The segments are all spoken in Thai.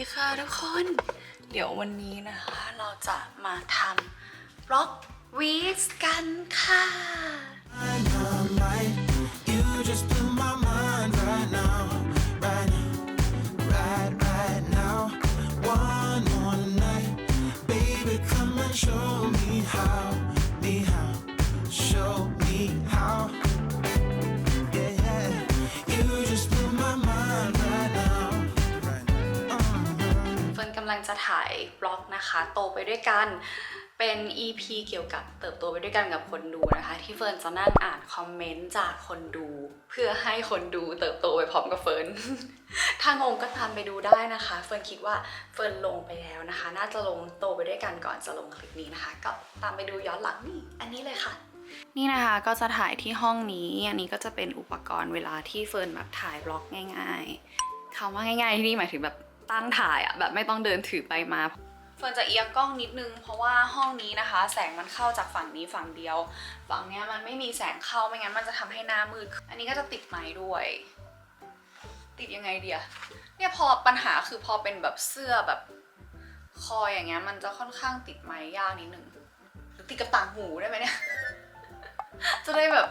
ดีค่ะทุกคน เดี๋ยววันนี้นะคะเราจะมาทำบล็อกวีสกันค่ะ o w me how, show me how. ถ่ายบล็อกนะคะ โตไปด้วยกันเป็น EP เกี่ยวกับเติบโตไปด้วยกันกับคนดูนะคะ ที่เฟิร์นจะนั่งอ่านคอมเมนต์จากคนดู เพื่อให้คนดูเติบโตไปพร้อมกับเฟิร์นถ้างงก็ตามไปดูได้นะคะ เฟิร์นคิดว่าเฟิร์นลงไปแล้วนะคะ น่าจะลงโตไปด้วยกันก่อนจะลงคลิปนี้นะคะ ก็ตามไปดูย้อนหลังนี่อันนี้เลยค่ะนี่นะคะก็จะถ่ายที่ห้องนี้ อันนี้ก็จะเป็นอุปกรณ์เวลาที่เฟิร์นแบบถ่ายบล็อกง่าย ๆคำว่าง่ายๆที่นี่หมายถึงแบบ ตั้งถ่ายอะแบบไม่ต้องเดินถือไปมาเฟิร์นจะเอียงกล้องนิดนึงเพราะว่าห้องนี้นะคะ แสงมันเข้าจากฝั่งนี้ฝั่งเดียว ฝั่งเนี้ยมันไม่มีแสงเข้าไม่งั้นมันจะทำให้หน้ามืด อันนี้ก็จะติดไม้ด้วย ติดยังไงเดียเนี่ยพอปัญหาคือพอเป็นแบบเสื้อแบบคออย่างเงี้ยมันจะค่อนข้างติดไม้ยากนิดนึงหรือติดกับต่างหูได้ไหมเนี่ย จะได้แบบ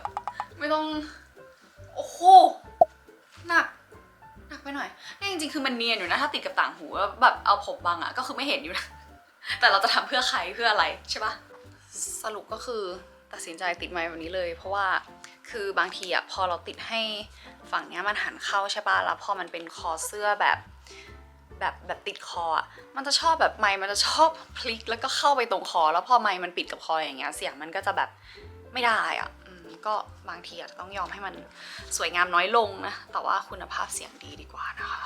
ไม่ต้อง โอ้โห นี่จริงๆ คือมันเนียนอยู่นะ ถ้าติดกับต่างหูแล้วแบบเอาผมบังอะก็คือไม่เห็นอยู่นะ แต่เราจะทำเพื่อใครเพื่ออะไรใช่ปะสรุปก็คือตัดสินใจติดไม้แบบนี้เลย เพราะว่าคือบางทีอะพอเราติดให้ฝั่งเนี้ยมันหันเข้าใช่ปะแล้วพอมันเป็นคอเสื้อแบบแบบแบบติดคออะมันจะชอบแบบไม้มันจะชอบพลิกแล้วก็เข้าไปตรงคอ แล้วพอไม้มันปิดกับคออย่างเงี้ย เสียงมันก็จะแบบไม่ได้อะ ก็บางทีอาจจะต้องยอมให้มันสวยงามน้อยลงนะ แต่ว่าคุณภาพเสียงดีดีกว่านะคะ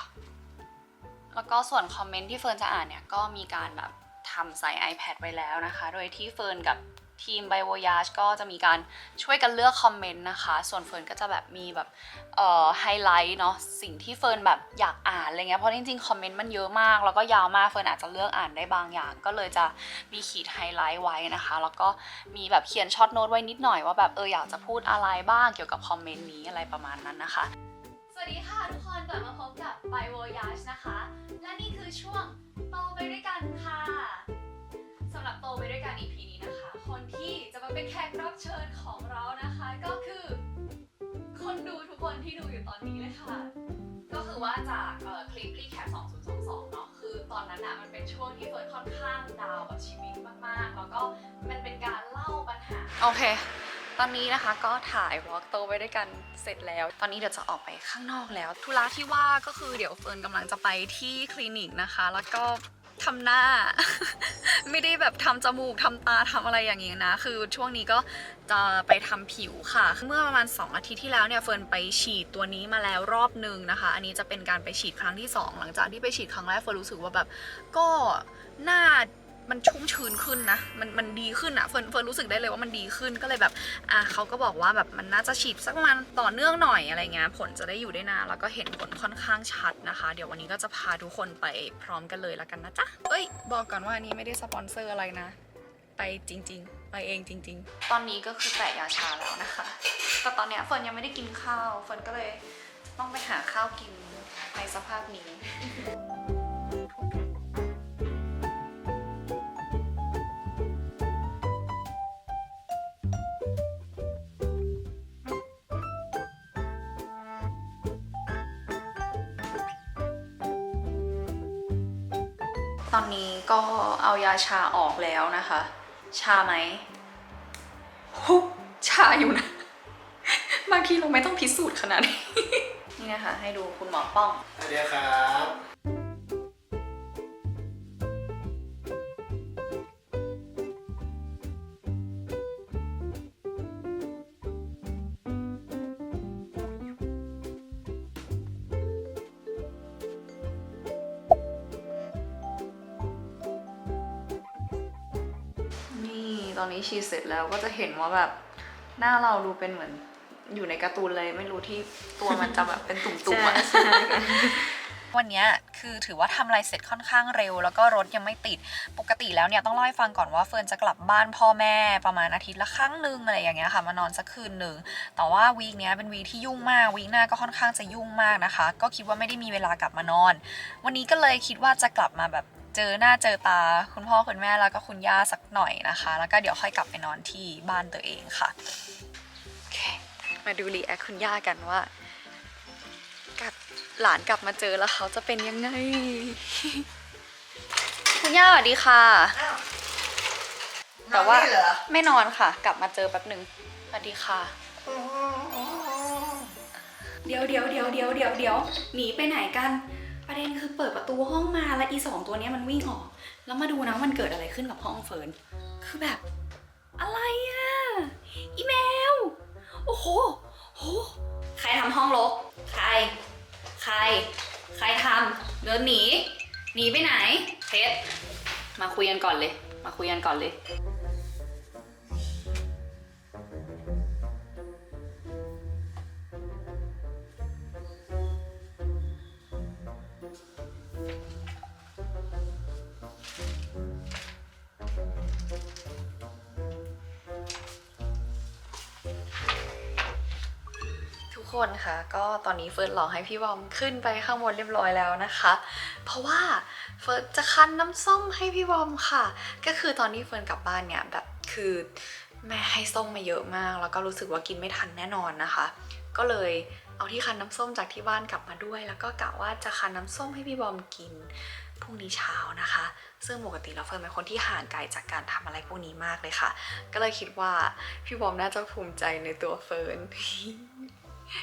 แล้วก็ส่วนคอมเมนต์ที่เฟิร์นจะอ่านเนี่ยก็มีการแบบทำใส่ iPad ไว้แล้วนะคะ โดยที่เฟิร์นกับ ทีม By Voyage ก็จะมีการช่วยกันเลือกคอมเมนต์นะคะ ส่วนเฟิร์นก็จะแบบมีแบบเอ่อไฮไลท์เนาะสิ่งที่เฟิร์นแบบอยากอ่านอะไรเงี้ยเพราะจริงๆคอมเมนต์มันเยอะมาก แล้วก็ยาวมากเฟิร์นอาจจะเลือกอ่านได้บางอย่าง ก็เลยจะมีขีดไฮไลท์ไว้นะคะ แล้วก็มีแบบเขียนช็อตโน้ตไว้นิดหน่อยว่าแบบเอออยากจะพูดอะไรบ้างเกี่ยวกับคอมเมนต์นี้อะไรประมาณนั้นนะคะ สวัสดีค่ะทุกคนกลับมาพบกับ By Voyage นะคะ และนี่คือช่วงโตไปด้วยกันค่ะสำหรับโตไปด้วยกัน EP นี้นะคะ คนที่จะมาเป็นแขกรับเชิญของเรานะคะ ก็คือ คนดูทุกคนที่ดูอยู่ตอนนี้เลยค่ะ ก็คือว่าจากคลิปรีแคป2022 เนาะคือตอนนั้นอะมันเป็นช่วงที่เฟิร์นค่อนข้างดาวกับชีวิตมากๆ แล้วก็มันเป็นการเล่าปัญหา โอเค ตอนนี้นะคะก็ถ่ายวอล์กโตไปด้วยกันเสร็จแล้ว ตอนนี้เดี๋ยวจะออกไปข้างนอกแล้ว ธุระที่ว่าก็คือเดี๋ยวเฟิร์นกำลังจะไปที่คลินิกนะคะ แล้วก็ ทำหน้า ไม่ได้แบบทำจมูกทำตาทำอะไรอย่างนี้นะ คือช่วงนี้ก็จะไปทำผิวค่ะ เมื่อประมาณ 2 อาทิตย์ที่แล้วเนี่ยเฟิร์นไปฉีดตัวนี้มาแล้วรอบหนึ่งนะคะ อันนี้จะเป็นการไปฉีดครั้งที่ 2 หลังจากที่ไปฉีดครั้งแรกเฟิร์นรู้สึกว่าแบบก็หน้า มันชุ่มชื้นขึ้นนะ มันมันดีขึ้นอะเฟิร์นเฟิร์นรู้สึกได้เลยว่ามันดีขึ้นก็เลยแบบอะเขาก็บอกว่าแบบมันน่าจะฉีดสักประมาณต่อเนื่องหน่อยอะไรเงี้ยผลจะได้อยู่ได้นานแล้วก็เห็นผลค่อนข้างชัดนะคะ เดี๋ยววันนี้ก็จะพาทุกคนไปพร้อมกันเลยละกันนะจ๊ะเอ้ย บอกก่อนว่าอันนี้ไม่ได้สปอนเซอร์อะไรนะ ไปจริง ๆไปเองจริง ๆ ตอนนี้ก็คือแตะยาชาแล้วนะคะ แต่ตอนเนี้ยเฟิร์นยังไม่ได้กินข้าว เฟิร์นก็เลยต้องไปหาข้าวกินในสภาพนี้ายาชาออกแล้วนะคะ ชาไหมฮุบชาอยู่นะ บางทีเราไม่ต้องพิสูจน์ขนาดนี้ นี่นะคะ ให้ดูคุณหมอป้อง สวัสดีครับ อนนี้ฉีดเสร็จแล้วก็จะเห็นว่าแบบหน้าเราดูเป็นเหมือนอยู่ในการ์ตูนเลย ไม่รู้ที่ตัวมันจะแบบเป็นตุ่มๆอะใช่ใช่ค่ะวันนี้คือถือว่าทำอะไรเสร็จค่อนข้างเร็ว แล้วก็รถยังไม่ติดปกติแล้วเนี่ยต้องเล่าให้ฟังก่อนว่าเฟิร์นจะกลับบ้านพ่อแม่ประมาณอาทิตย์ละครั้งหนึ่งอะไรอย่างเงี้ยค่ะมานอนสักคืนหนึ่งแต่ว่าวีคเนี้ยเป็นวีที่ยุ่งมากวีคหน้าก็ค่อนข้างจะยุ่งมากนะคะ ก็คิดว่าไม่ได้มีเวลากลับมานอน วันนี้ก็เลยคิดว่าจะกลับมาแบบ เจอหน้าเจอตา คุณพ่อคุณแม่แล้วก็คุณย่าสักหน่อยนะคะ แล้วก็เดี๋ยวค่อยกลับไปนอนที่บ้านตัวเองค่ะโอเคมาดูรีแอคคุณย่ากันว่ากับหลานกลับมาเจอแล้วเขาจะเป็นยังไง คุณย่าสวัสดีค่ะ แต่ว่าไม่นอนค่ะ กลับมาเจอแป๊บหนึ่งสวัสดีค่ะเดี๋ยวเดี๋ยวเดี๋ยวเดี๋ยวเดี๋ยวเดี๋ยวหนีไปไหนกัน ประเด็นคือเปิดประตูห้องมาแล้วอีสองตัวเนี้ยมันวิ่งออก แล้วมาดูนะมันเกิดอะไรขึ้นกับห้องเฟิร์นคือแบบ อะไรอะอีแมว โอ้โหโหใครทำห้องรกใคร ใคร ใครทำเดินหนี หนีไปไหนเพชรมาคุยกันก่อนเลย มาคุยกันก่อนเลย คนคะก็ตอนนี้เฟิร์นรอให้พี่บอมขึ้นไปข้างบนเรียบร้อยแล้วนะคะ เพราะว่าเฟิร์นจะคั้นน้ำส้มให้พี่บอมค่ะ ก็คือตอนที่เฟิร์นกลับบ้านเนี่ยแบบคือแม่ให้ส้มมาเยอะมาก แล้วก็รู้สึกว่ากินไม่ทันแน่นอนนะคะ ก็เลยเอาที่คั้นน้ำส้มจากที่บ้านกลับมาด้วย แล้วก็กะว่าจะคั้นน้ำส้มให้พี่บอมกินพรุ่งนี้เช้านะคะ ซึ่งปกติแล้วเฟิร์นเป็นคนที่ห่างไกลจากการทำอะไรพวกนี้มากเลยค่ะ ก็เลยคิดว่าพี่บอมน่าจะภูมิใจในตัวเฟิร์น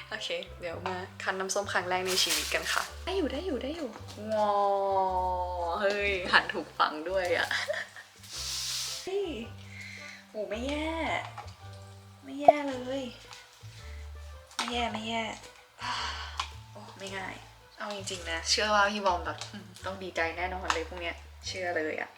โอเค เดี๋ยวมาคั้นน้ำส้มครั้งแรกในชีวิตกันค่ะ ได้อยู่ได้อยู่ได้อยู่งอเฮ้ย หันถูกฝังด้วยอะ่ะเฮ้ยโหไม่แย่ ไม่แย่เลย ไม่แย่ไม่แย่โอ้ไม่ง่าย เอาจริงๆนะ เชื่อว่าพี่บอมแบบอืมต้องดีใจแน่นอนเลยพวกเนี้ย เชื่อเลยอะเ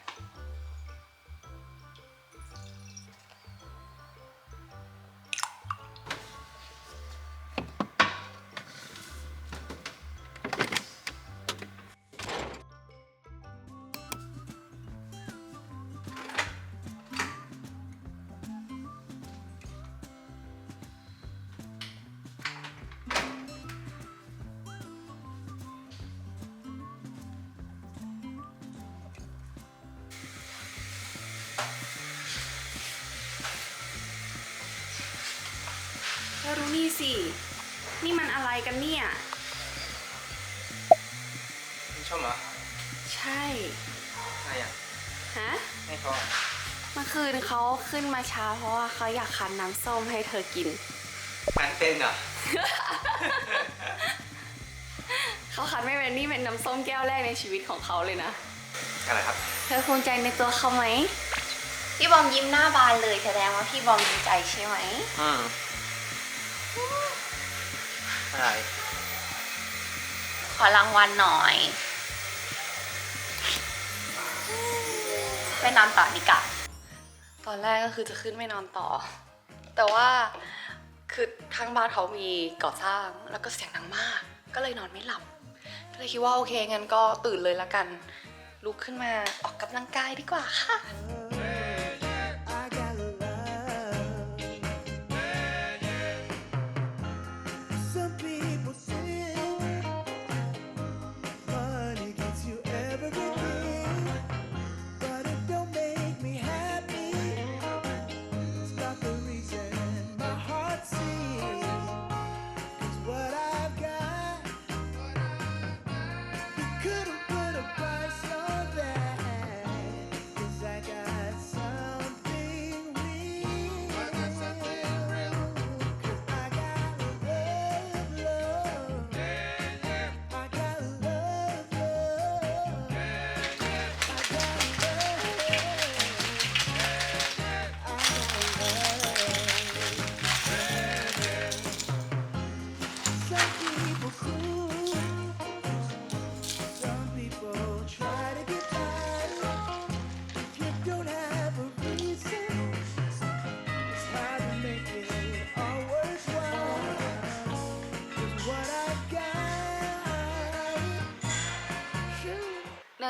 อดูนี่สิ นี่มันอะไรกันเนี่ย你ชอบเหรอใช่ไงอะฮะให้เขาอะเมื่อคืนเขาขึ้นมาช้าเพราะว่าเขาอยากคั้นน้ำส้มให้เธอกินแฟนเป็นเหรอเขาคั้นไม่เป็นนี่เป็นน้ำส้มแก้วแรกในชีวิตของเขาเลยนะ อะไรครับ เธอภูมิใจในตัวเขาไหม พี่บอมยิ้มหน้าบานเลยแสดงว่าพี่บอมดีใจใช่ไหม อืม ขอรางวัลหน่อยไปนอนต่อดีกว่าตอนแรกก็คือจะขึ้นไม่นอนต่อ แต่ว่าคือทางบ้านเขามีก่อสร้างแล้วก็เสียงดังมาก ก็เลยนอนไม่หลับ ก็เลยคิดว่าโอเคงั้นก็ตื่นเลยละกัน ลุกขึ้นมาออกกำลังกายดีกว่าค่ะ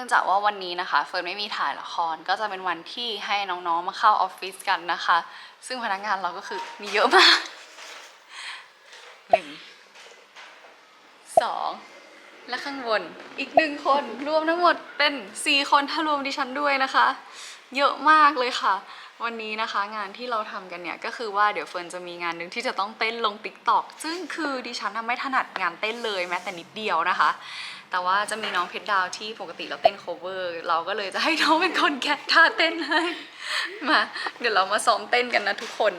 องจากว่าวันนี้นะคะเฟิร์นไม่มีถ่ายละครก็จะเป็นวันที่ให้น้องๆมาเข้าออฟฟิศกันนะคะ ซึ่งพนักงานเราก็คือมีเยอะมากหนึ่งสองและข้างบนอีกหนึ่งคนรวมทั้งหมดเป็นสี่คนถ้ารวมดิฉันด้วยนะคะ เยอะมากเลยค่ะ วันนี้นะคะงานที่เราทำกันเนี่ยก็คือว่าเดี๋ยวเฟิร์นจะมีงานหนึ่งที่จะต้องเต้นลงติ๊กต็อกซึ่งคือดิฉันไม่ถนัดงานเต้นเลยแม้แต่นิดเดียวนะคะ แต่ว่าจะมีน้องเพชรดาวที่ปกติเราเต้น cover เราก็เลยจะให้น้องเป็นคนแกะท่าเต้นให้ มา เดี๋ยวเรามาซ้อมเต้นกันนะทุกคน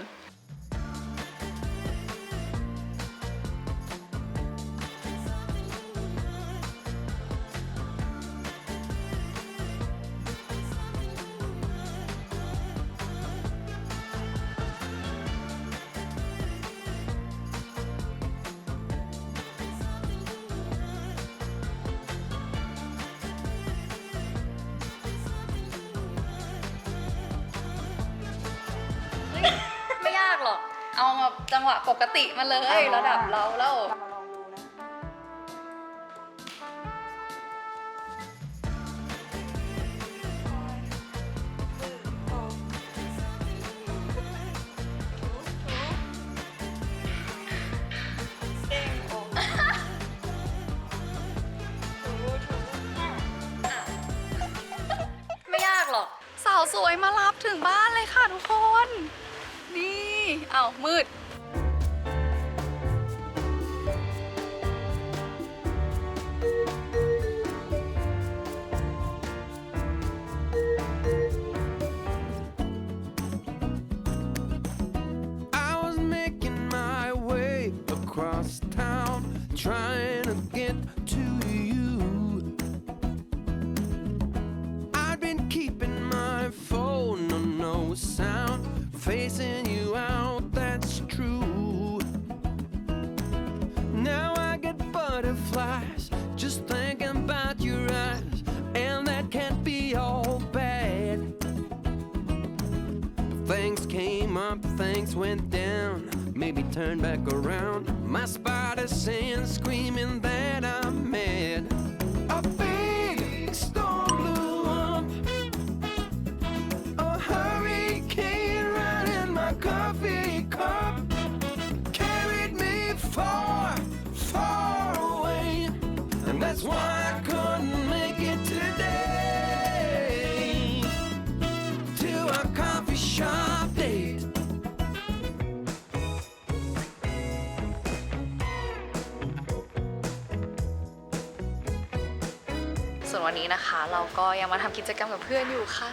จังหวะปกติมาเลยระดับเราแล้วไม่ยากหรอก สาวสวยมารับถึงบ้านเลยค่ะทุกคน นี่ เอามืด butterflies just thinking about your eyes, and that can't be all bad. Things came up, things went down, maybe turn back around. My spider sense screaming that I'm mad. ส่วนวันนี้นะคะ เราก็ยังมาทำกิจกรรมกับเพื่อนอยู่ค่ะ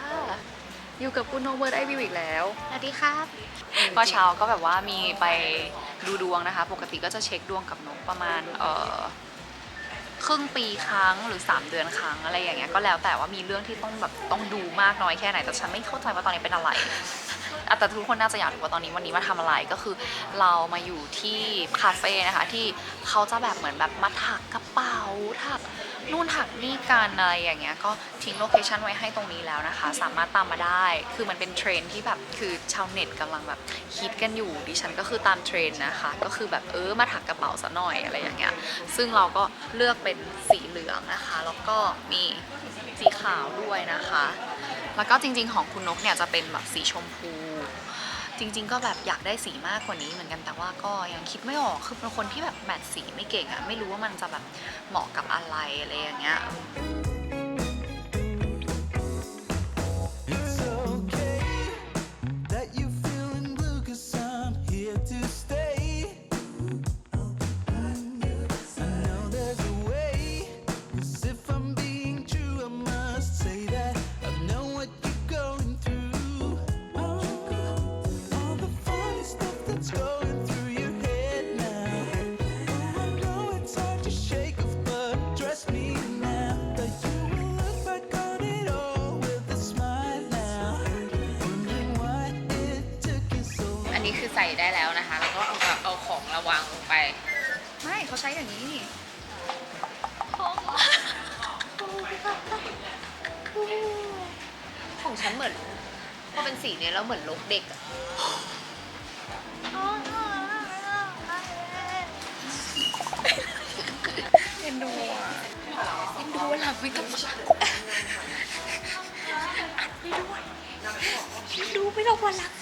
อยู่กับคุณโนเบิร์ตไอวิวอีกแล้วสวัสดีครับเมื่อเช้าก็แบบว่ามีไปดูดวงนะคะ ปกติก็จะเช็คดวงกับนกประมาณเอ่อครึ่งปีครั้งหรือ 3 เดือนครั้งอะไรอย่างเงี้ยก็แล้วแต่ว่ามีเรื่องที่ต้องแบบต้องดูมากน้อยแค่ไหนแต่ฉันไม่เข้าใจว่าตอนนี้เป็นอะไรอะแต่ทุกคนน่าจะอยากรู้ว่าตอนนี้วันนี้มาทำอะไรก็คือ เรามาอยู่ที่คาเฟ่นะคะที่เขาจะแบบเหมือนแบบมาถักกระเป๋าถัก นู่นถักนี่กันอะไรอย่างเงี้ยก็ทิ้งโลเคชันไว้ให้ตรงนี้แล้วนะคะ สามารถตามมาได้ คือมันเป็นเทรนที่แบบคือชาวเน็ตกำลังแบบฮิตกันอยู่ดิฉันก็คือตามเทรนนะคะ ก็คือแบบเออมาถักกระเป๋าซะหน่อยอะไรอย่างเงี้ยซึ่งเราก็เลือกเป็นสีเหลืองนะคะ แล้วก็มีสีขาวด้วยนะคะ แล้วก็จริงๆของคุณนกเนี่ยจะเป็นแบบสีชมพู จริง ๆ ก็แบบอยากได้สีมากกว่านี้เหมือนกันแต่ว่าก็ยังคิดไม่ออกคือเป็นคนที่แบบแมทสีไม่เก่งอะไม่รู้ว่ามันจะแบบเหมาะกับอะไรอะไรอย่างเงี้ย ส่ได้แล้วนะคะ แล้วก็เอาแบบเอาของระวางลงไป ไม่เขาใช้อย่างนี้นี่ของฉันเหมือนพอเป็นสีเนี้ยแล้วเหมือนลกเด็กอะเอ็นดูอะเอ็นดูหลังไม่ต้องดูไม่ต้องวันรักนะไม่ต้อง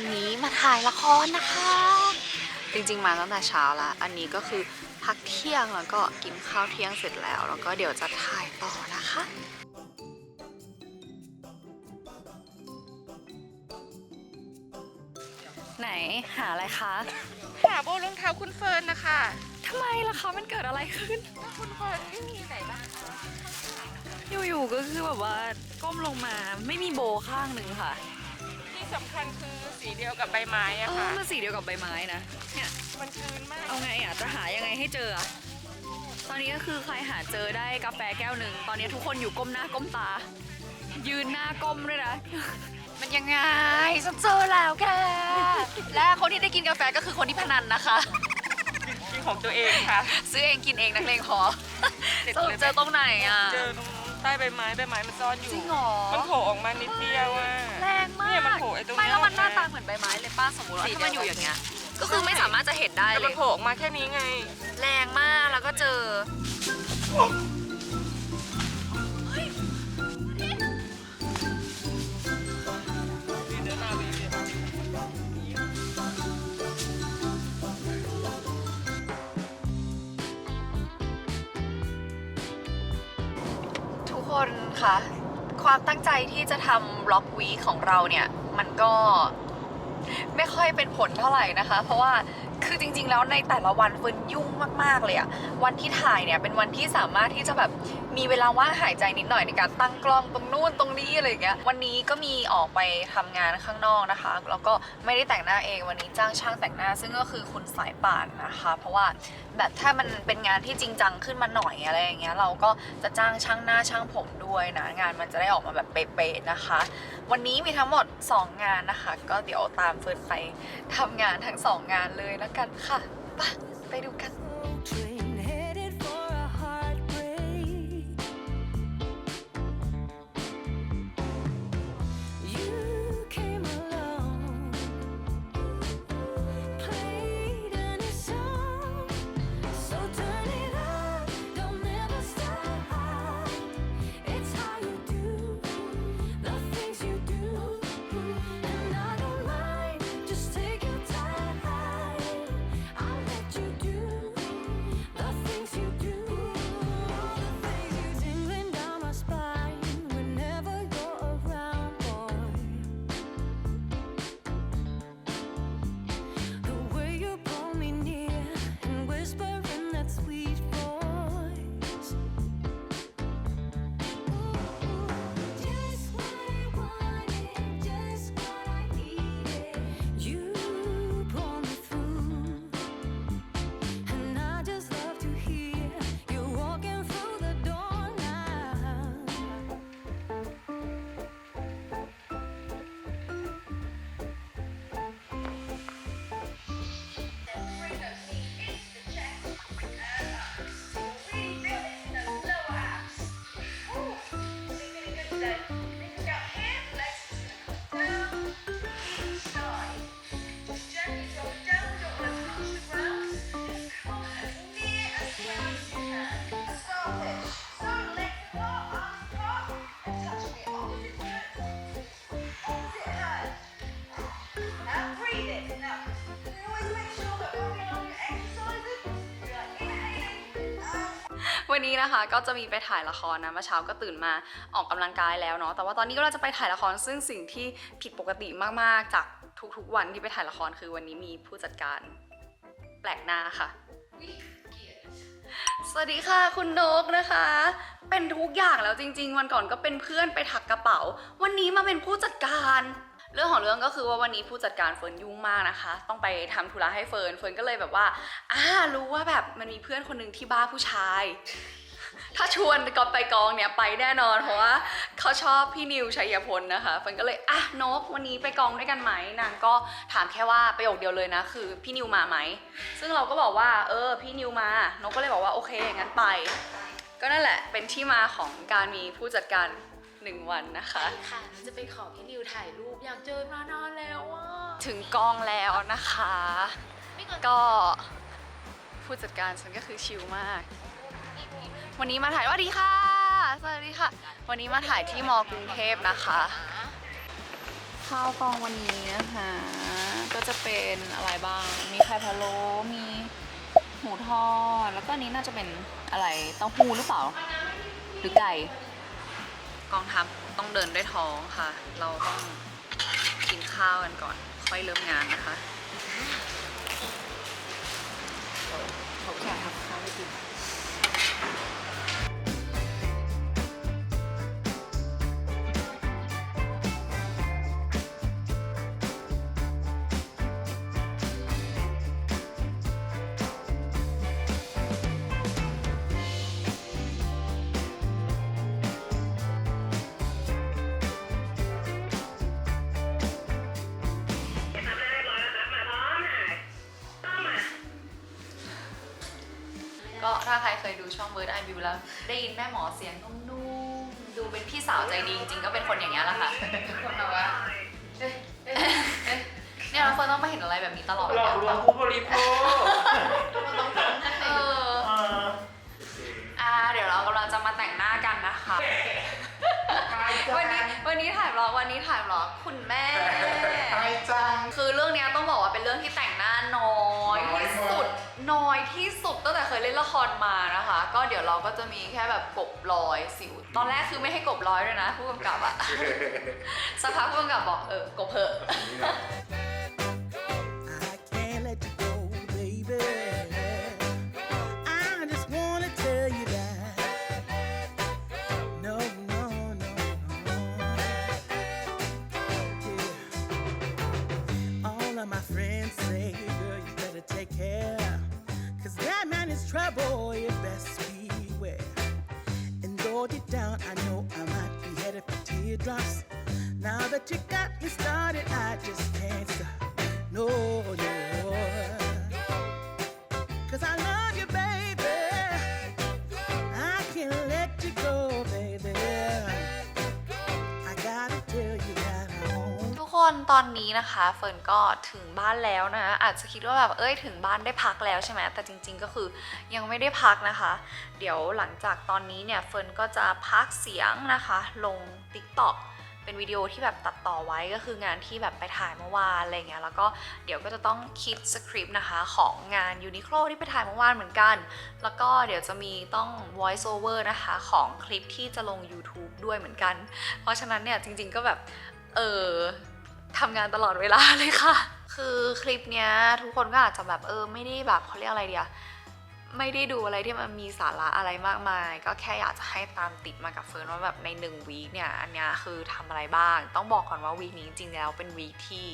วันนี้มาถ่ายละครนะคะ จริงๆมาตั้งแต่เช้าละอันนี้ก็คือพักเที่ยงแล้วก็กินข้าวเที่ยงเสร็จแล้ว แล้วก็เดี๋ยวจะถ่ายต่อนะคะไหนหาอะไรคะหาโบรองเท้าคุณเฟิร์นนะคะทำไมล่ะคะมันเกิดอะไรขึ้น คุณเฟิร์นไม่มีไหนบ้างคะอยู่ๆก็คือแบบว่าก้มลงมาไม่มีโบข้างหนึ่งค่ะ ที่สำคัญคือสีเดียวกับใบไม้เออะอค่ะ มันสีเดียวกับใบไม้นะเนี่ยมันคืนมาก เอาไงอะจะหายังไงให้เจออะตอนนี้ก็คือใครหาเจอได้กาแฟแก้วหนึ่งตอนนี้ทุกคนอยู่ก้มหน้าก้มตา ยืนหน้าก้มด้วยนะ มันยังไงฉันเจอแล้วแกและคนที่ได้กินกาแฟก็คือคนที่พนันนะคะ กินของตัวเองค่ะ ซื้อเองกินเองนักเลงพอเด็ดสรุเลปยเจอตรงไหนอะ เจอตรงใต้ใบไม้ใบไม้มันซ่อนอยู่ จริงเหรอ มันโผล่ออกมานิดเดียวอะแรงมากเนี่ยมันโผล่ไอ้ตรงไม่เนี้ยแล้วมันหน้าออกตาเหมือนใบไม้เลยป้าสมมติว่าสีถ้ามันอเดียวยู่อย่างเงี้ย ก็คือไม่สามารถจะเห็นได้แต่เลมันย โผล่ออกมาแค่นี้ไง แรงมากแล้วก็เจอ คนคะความตั้งใจที่จะทำบล็อกวีของเราเนี่ย มันก็ไม่ค่อยเป็นผลเท่าไหร่นะคะ เพราะว่าคือจริง ๆ แล้วในแต่ละวันเฟิร์นยุ่งมากๆเลยอะวันที่ถ่ายเนี่ยเป็นวันที่สามารถที่จะแบบ มีเวลาว่างหายใจนิดหน่อยในการตั้งกล้องตรงนู่นตรงนี้อะไรอย่างเงี้ยวันนี้ก็มีออกไปทำงานข้างนอกนะคะแล้วก็ไม่ได้แต่งหน้าเองวันนี้จ้างช่างแต่งหน้า ซึ่งก็คือคุณสายป่านนะคะ เพราะว่าแบบถ้ามันเป็นงานที่จริงจังขึ้นมาหน่อยอะไรอย่างเงี้ยเราก็จะจ้างช่างหน้าช่างผมด้วยนะงานมันจะได้ออกมาแบบเป๊ะๆนะคะ วันนี้มีทั้งหมด 2 งานนะคะ ก็เดี๋ยวตามเฟิร์นไปทำงานทั้ง 2 งานเลยแล้วกันค่ะไป วันนี้นะคะ ก็จะมีไปถ่ายละครนะเมื่อเช้าก็ตื่นมาออกกำลังกายแล้วเนาะแต่ว่าตอนนี้ก็เราจะไปถ่ายละครซึ่งสิ่งที่ผิดปกติมากๆ จากทุกๆ วันที่ไปถ่ายละครคือวันนี้มีผู้จัดการแปลกหน้าค่ะ สวัสดีค่ะคุณนกนะคะ เป็นทุกอย่างแล้วจริง ๆ วันก่อนก็เป็นเพื่อนไปถักกระเป๋า วันนี้มาเป็นผู้จัดการ เรื่องของเรื่องก็คือว่าวันนี้ผู้จัดการเฟิร์นยุ่งมากนะคะ ต้องไปทำธุระให้เฟิร์นเฟิร์นก็เลยแบบว่าอ่ารู้ว่าแบบมันมีเพื่อนคนหนึ่งที่บ้าผู้ชาย ถ้าชวนกอนไปกองเนี่ยไปแน่นอนเพราะว่าเขาชอบพี่นิวชัยพลนะคะเฟิร์นก็เลยอะนกวันนี้ไปกองด้วยกันไหมนางก็ถามแค่ว่าประโยคเดียวเลยนะ คือพี่นิวมาไหมซึ่งเราก็บอกว่า เออ พี่นิวมานกก็เลยบอกว่าโอเคงั้นไป ก็นั่นแหละเป็นที่มาของการมีผู้จัดการ หนึ่งวันนะคะ ค่ะจะไปขอพี่นิวถ่ายรูปอยากเจอมานานแล้วอะถึงกองแล้วนะคะ ไม่ก่อนก็ผู้จัดการฉันก็คือชิลมาก วันนี้มาถ่ายสวัสดีค่ะ สวัสดีค่ะ วันนี้มาถ่ายที่มอกรุงเทพนะคะ ข้าวกองวันนี้นะคะ ก็จะเป็นอะไรบ้าง มีไข่พะโล้มีหมูทอด แล้วก็อันนี้น่าจะเป็นอะไรเต้าหู้หรือเปล่า หรือไก่ กองทัพต้องเดินด้วยท้องค่ะ เราต้องกินข้าวกันก่อน ค่อยเริ่มงานนะคะ ก็ถ้าใครเคยดูช่อง Bird Eye View แล้วได้ยินแม่หมอเสียงนุ่มๆ ดูเป็นพี่สาวใจดีจริงๆ ก็เป็นคนอย่างนี้ยแหละค่ะคนแบบว่าเอ๊ะเอ๊ะเอ๊ะเนี่ยเราเฟิร์นต้องมาเห็นอะไรแบบนี้ตลอดหลอกลวงเลยผู้บริโภคเอออ่าเดี๋ยวเรากำลังจะมาแต่งหน้ากันนะคะวันนี้วันนี้ถ่ายบล็อกวันนี้ถ่ายบล็อกคุณแม่ไอ้จัง คือเรื่องเนี้ยต้องบอกว่าเป็นเรื่องที่แต่ง น้อยที่สุดตั้งแต่เคยเล่นละครมานะคะ ก็เดี๋ยวเราก็จะมีแค่แบบกบรอยสิว ตอนแรกคือไม่ให้กบรอยด้วยนะผู้กำกับอะสักพักผู้กำกับบอกเออกบเพอะ อนนี้นะคะเฟิร์นก็ถึงบ้านแล้วนะ อาจจะคิดว่าแบบเอ้ยถึงบ้านได้พักแล้วใช่ไหมแต่จริง ๆ ก็คือยังไม่ได้พักนะคะ เดี๋ยวหลังจากตอนนี้เนี่ยเฟิร์นก็จะพักเสียงนะคะ ลง TikTok เป็นวิดีโอที่แบบตัดต่อไว้ก็คืองานที่แบบไปถ่ายเมื่อวานอะไรเงี้ยแล้วก็เดี๋ยวก็จะต้องคิดสคริปต์นะคะของงานยูนิโคลที่ไปถ่ายเมื่อวานเหมือนกัน แล้วก็เดี๋ยวจะมีต้อง voice over นะคะของคลิปที่จะลง YouTube ด้วยเหมือนกัน เพราะฉะนั้นเนี่ยจริงๆก็แบบเออ ทำงานตลอดเวลาเลยค่ะ คือคลิปเนี้ยทุกคนก็อาจจะแบบเออไม่ได้แบบเขาเรียกอะไรเดียไม่ได้ดูอะไรที่มันมีสาระอะไรมากมาย ก็แค่อยากจะให้ตามติดมากับเฟิร์นว่าแบบในหนึ่งวีคเนี่ยอันเนี้ยคือทำอะไรบ้าง ต้องบอกก่อนว่าวีคนี้จริงๆแล้วเป็นวีคที่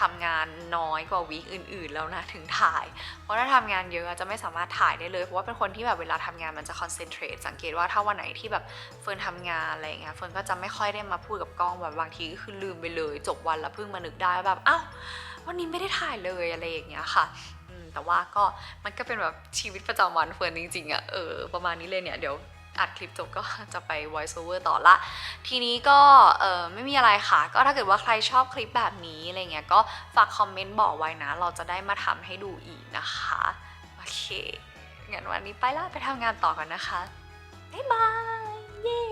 ทำงานน้อยกว่าวีคอื่น ๆ แล้วนะถึงถ่าย เพราะถ้าทำงานเยอะจะไม่สามารถถ่ายได้เลย เพราะว่าเป็นคนที่แบบเวลาทำงานมันจะคอนเซนเทรตสังเกตว่าถ้าวันไหนที่แบบเฟิร์นทำงานอะไรเงี้ยเฟิร์นก็จะไม่ค่อยได้มาพูดกับกล้องแบบบางทีก็คือลืมไปเลย จบวันแล้วเพิ่งมานึกได้ว่าแบบอ้าววันนี้ไม่ได้ถ่ายเลยอะไรอย่างเงี้ยค่ะแต่ว่าก็มันก็เป็นแบบชีวิตประจำวันเฟิร์นจริงๆอะเออประมาณนี้เลยเนี่ยเดี๋ยว อัดคลิปจบก็จะไป voice over ต่อละ ทีนี้ก็เออไม่มีอะไรค่ะ ก็ถ้าเกิดว่าใครชอบคลิปแบบนี้อะไรเงี้ยก็ฝากคอมเมนต์บอกไว้นะ เราจะได้มาทำให้ดูอีกนะคะ โอเคงั้นวันนี้ไปละไปทำงานต่อกันนะคะ บ๊ายบาย เย้